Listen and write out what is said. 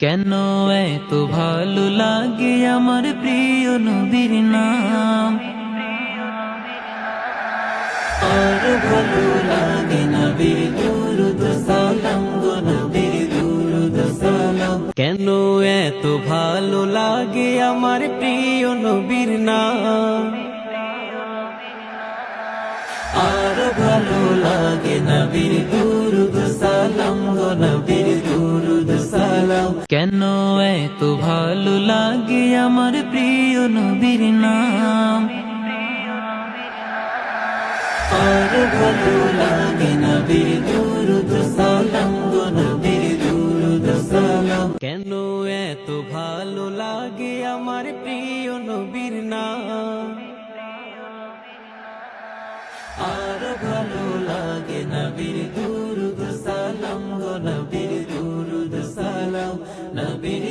কেন এত ভালো লাগে আমার প্রিয় নবীর নাম? আর ভালো লাগে নবীর দুরুদ সালাম গো নবীর দুরুদ সালাম। কেন এত ভালো লাগে আমার প্রিয় নবীর নাম? আর ভালো লাগে কেন এত ভালো লাগে আমার প্রিয় নবীর নাম? আর ভালো লাগে নবীর দুরুদ সালাম গো নবীর দুরুদ সালাম। কেন এত ভালো লাগে আমার প্রিয় নবীর নাম? আর ভালো লাগে নবীর দুরুদ সালাম, নবীর নবীর